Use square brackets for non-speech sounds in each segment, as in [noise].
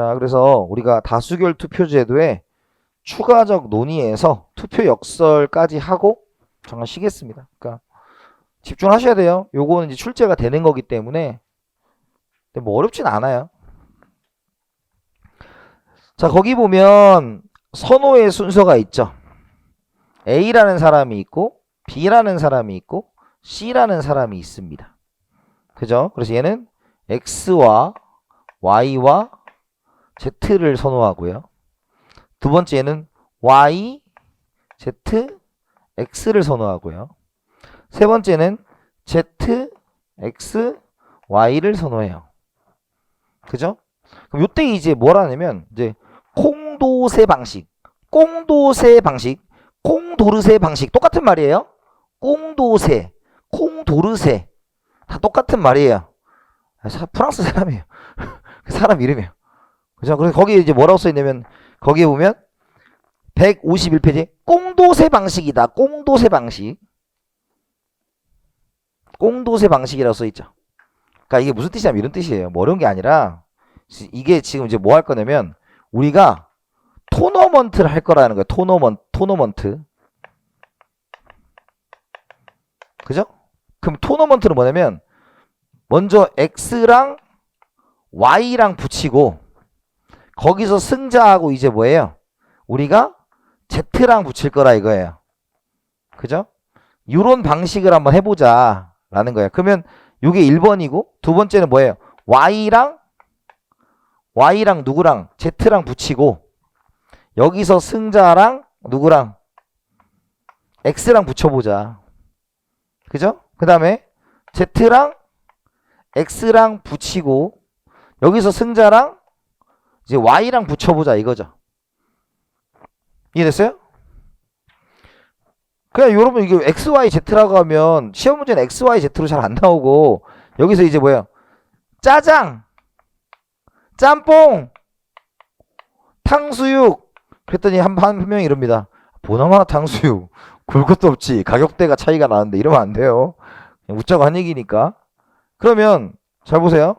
자, 그래서 우리가 다수결 투표 제도에 추가적 논의에서 투표 역설까지 하고 잠깐 쉬겠습니다. 그러니까 집중하셔야 돼요. 요거는 이제 출제가 되는 거기 때문에 근데 뭐 어렵진 않아요. 자, 거기 보면 선호의 순서가 있죠. A라는 사람이 있고 B라는 사람이 있고 C라는 사람이 있습니다. 그죠? 그래서 얘는 X와 Y와 Z를 선호하고요. 두 번째는 Y, Z, X를 선호하고요. 세 번째는 Z, X, Y를 선호해요. 그죠? 그럼 요때 이제 뭐라냐면 이제 콩도세 방식, 꽁도세 방식, 콩도르세 방식 똑같은 말이에요. 꽁도세, 콩도르세 다 똑같은 말이에요. 아, 사- 프랑스 사람이에요. [laughs] 그 사람 이름이에요. 그죠? 그래서 거기에 이제 뭐라고 써 있냐면 거기에 보면 151페이지 꽁도세 방식이다. 꽁도세 방식. 꽁도세 방식이라고 써 있죠. 그러니까 이게 무슨 뜻이냐면 이런 뜻이에요. 뭐 어려운 게 아니라 지- 이게 지금 이제 뭐 할 거냐면 우리가 토너먼트를 할 거라는 거예요. 토너먼 토너먼트. 그죠? 그럼 토너먼트는 뭐냐면 먼저 X랑 Y랑 붙이고 거기서 승자하고 이제 뭐예요? 우리가 Z랑 붙일 거라 이거예요. 그죠? 요런 방식을 한번 해보자 라는 거예요. 그러면 요게 1번이고 두 번째는 뭐예요? Y랑 Y랑 누구랑 Z랑 붙이고 여기서 승자랑 누구랑 X랑 붙여보자. 그죠? 그 다음에 Z랑 X랑 붙이고 여기서 승자랑 이제 Y랑 붙여보자 이거죠. 이해됐어요? 그냥 여러분 이게 X, Y, Z라고 하면 시험 문제는 X, Y, Z로 잘 안 나오고 여기서 이제 뭐예요? 짜장, 짬뽕, 탕수육 그랬더니 한, 한 명이 이럽니다. 보나마나 탕수육 굴 것도 없지 가격대가 차이가 나는데 이러면 안 돼요. 웃자고 한 얘기니까. 그러면 잘 보세요.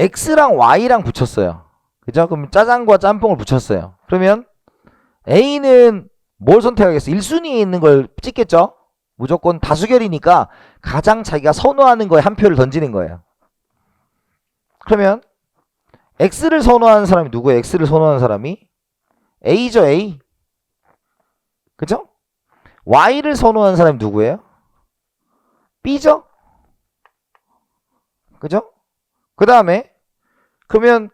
X랑 Y랑 붙였어요. 그죠? 그럼 짜장과 짬뽕을 붙였어요. 그러면 A는 뭘 선택하겠어? 1순위에 있는 걸 찍겠죠? 무조건 다수결이니까 가장 자기가 선호하는 거에 한 표를 던지는 거예요. 그러면 X를 선호하는 사람이 누구예요? X를 선호하는 사람이 A죠, A. 그죠? Y를 선호하는 사람이 누구예요? B죠? 그죠? 그 다음에 그러면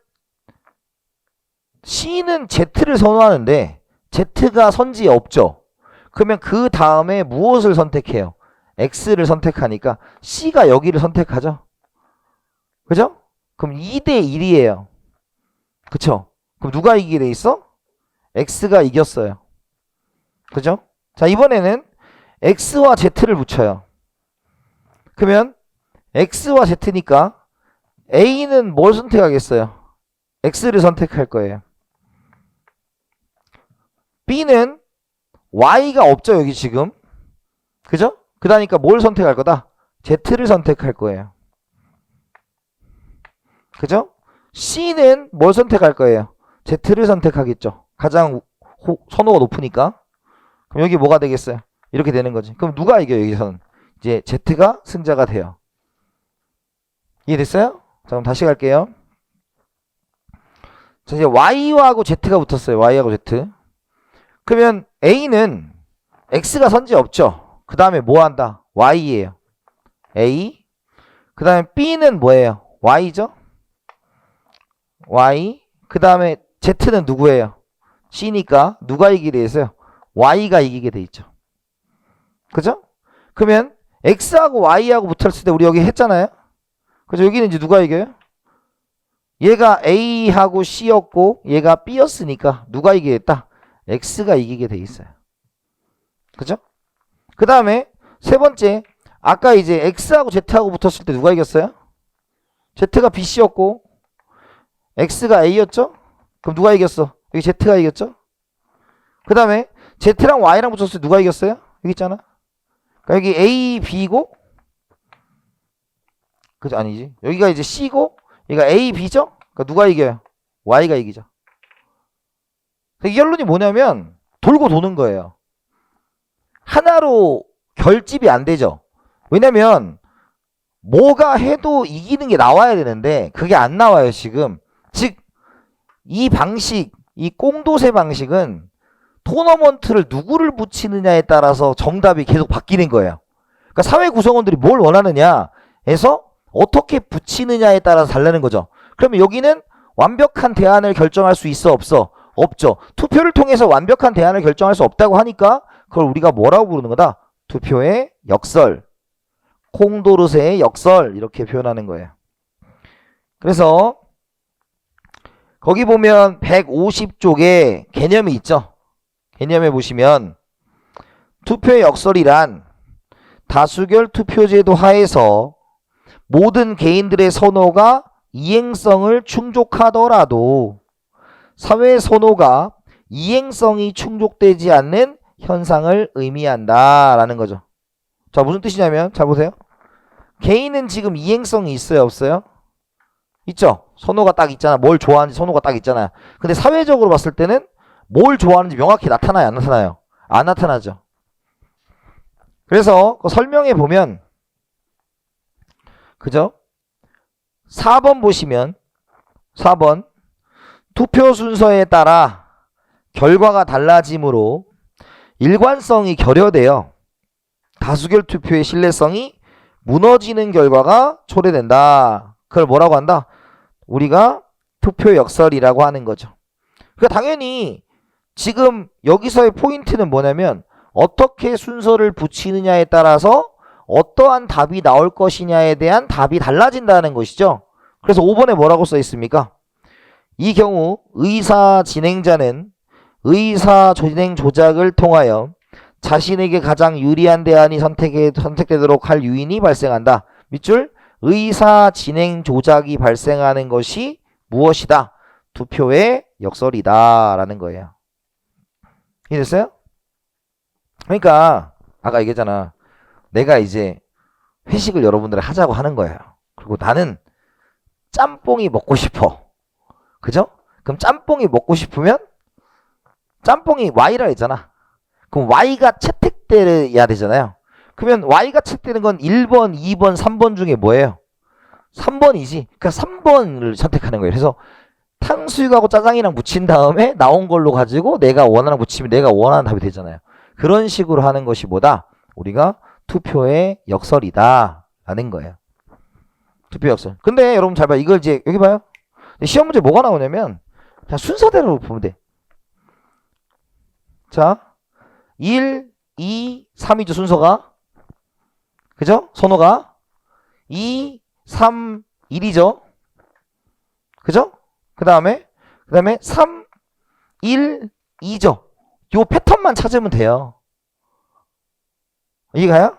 C는 Z를 선호하는데 Z가 선지에 없죠. 그러면 그 다음에 무엇을 선택해요? X를 선택하니까 C가 여기를 선택하죠. 그죠? 그럼 2대 1이에요. 그쵸? 그럼 누가 이기게 돼 있어? X가 이겼어요. 그죠? 자, 이번에는 X와 Z를 붙여요. 그러면 X와 Z니까 A는 뭘 선택하겠어요? X를 선택할 거예요. B는 Y가 없죠, 여기 지금. 그죠? 그러니까 뭘 선택할 거다? Z를 선택할 거예요. 그죠? C는 뭘 선택할 거예요? Z를 선택하겠죠. 가장 호- 선호가 높으니까. 그럼 여기 뭐가 되겠어요? 이렇게 되는 거지. 그럼 누가 이겨요, 여기서는? 이제 Z가 승자가 돼요. 이해됐어요? 자, 그럼 다시 갈게요. 자, 이제 Y하고 Z가 붙었어요. Y하고 Z. 그러면 A는 X가 선지 없죠. 그 다음에 뭐 한다? Y예요. A. 그 다음에 B는 뭐예요? Y죠? Y. 그 다음에 Z는 누구예요? C니까 누가 이기게 돼 있어요? Y가 이기게 돼 있죠. 그죠? 그러면 X하고 Y하고 붙었을 때 우리 여기 했잖아요. 그죠? 여기는 이제 누가 이겨요? 얘가 A하고 C였고 얘가 B였으니까 누가 이기겠다? X가 이기게 돼 있어요. 그죠? 그 다음에 세 번째 아까 이제 X하고 Z하고 붙었을 때 누가 이겼어요? Z가 BC였고 X가 A였죠? 그럼 누가 이겼어? 여기 Z가 이겼죠? 그 다음에 Z랑 Y랑 붙었을 때 누가 이겼어요? 여기 있잖아. 그러니까 여기 A, B고 그죠? 아니지. 여기가 이제 C고 이거 A, B죠? 그러니까 누가 이겨요? Y가 이기죠. 이 결론이 뭐냐면 돌고 도는 거예요. 하나로 결집이 안 되죠. 왜냐면 뭐가 해도 이기는 게 나와야 되는데 그게 안 나와요, 지금. 즉 이 방식, 이 꽁도세 방식은 토너먼트를 누구를 붙이느냐에 따라서 정답이 계속 바뀌는 거예요. 그러니까 사회 구성원들이 뭘 원하느냐 해서 어떻게 붙이느냐에 따라서 달라는 거죠. 그러면 여기는 완벽한 대안을 결정할 수 있어 없어? 없죠. 투표를 통해서 완벽한 대안을 결정할 수 없다고 하니까 그걸 우리가 뭐라고 부르는 거다? 투표의 역설, 콩도르세의 역설 이렇게 표현하는 거예요. 그래서 거기 보면 150쪽에 개념이 있죠. 개념에 보시면 투표의 역설이란 다수결 투표제도 하에서 모든 개인들의 선호가 이행성을 충족하더라도 사회 선호가 이행성이 충족되지 않는 현상을 의미한다라는 거죠. 자, 무슨 뜻이냐면 잘 보세요. 개인은 지금 이행성이 있어요, 없어요? 있죠. 선호가 딱 있잖아. 뭘 좋아하는지 선호가 딱 있잖아요. 근데 사회적으로 봤을 때는 뭘 좋아하는지 명확히 나타나요, 안 나타나요? 안 나타나죠. 그래서 그 설명해 보면 그죠? 4번 보시면 4번 투표 순서에 따라 결과가 달라지므로 일관성이 결여되어 다수결 투표의 신뢰성이 무너지는 결과가 초래된다. 그걸 뭐라고 한다? 우리가 투표 역설이라고 하는 거죠. 그러니까 당연히 지금 여기서의 포인트는 뭐냐면 어떻게 순서를 붙이느냐에 따라서 어떠한 답이 나올 것이냐에 대한 답이 달라진다는 것이죠. 그래서 5번에 뭐라고 써 있습니까? 이 경우 의사 진행자는 의사 진행 조작을 통하여 자신에게 가장 유리한 대안이 선택에, 선택되도록 할 유인이 발생한다. 밑줄 의사 진행 조작이 발생하는 것이 무엇이다? 투표의 역설이다 라는 거예요. 이해됐어요? 그러니까 아까 얘기했잖아. 내가 이제 회식을 여러분들 하자고 하는 거예요. 그리고 나는 짬뽕이 먹고 싶어. 그죠? 그럼 짬뽕이 먹고 싶으면 짬뽕이 Y라 했잖아. 그럼 Y가 채택돼야 되잖아요. 그러면 Y가 채택되는 건 1번, 2번, 3번 중에 뭐예요? 3번이지. 그러니까 3번을 선택하는 거예요. 그래서 탕수육하고 짜장이랑 묻힌 다음에 나온 걸로 가지고 내가 원하는 거 붙이면 내가 원하는 답이 되잖아요. 그런 식으로 하는 것이 뭐다? 우리가 투표의 역설이다. 라는 거예요. 투표 역설. 근데 여러분 잘 봐요. 이걸 이제 여기 봐요. 시험 문제 뭐가 나오냐면 그냥 순서대로 보면 돼. 자, 1, 2, 3이죠 순서가. 그죠? 선호가 2, 3, 1이죠. 그죠? 그 다음에 그 다음에 3, 1, 2죠. 요 패턴만 찾으면 돼요. 이해가요?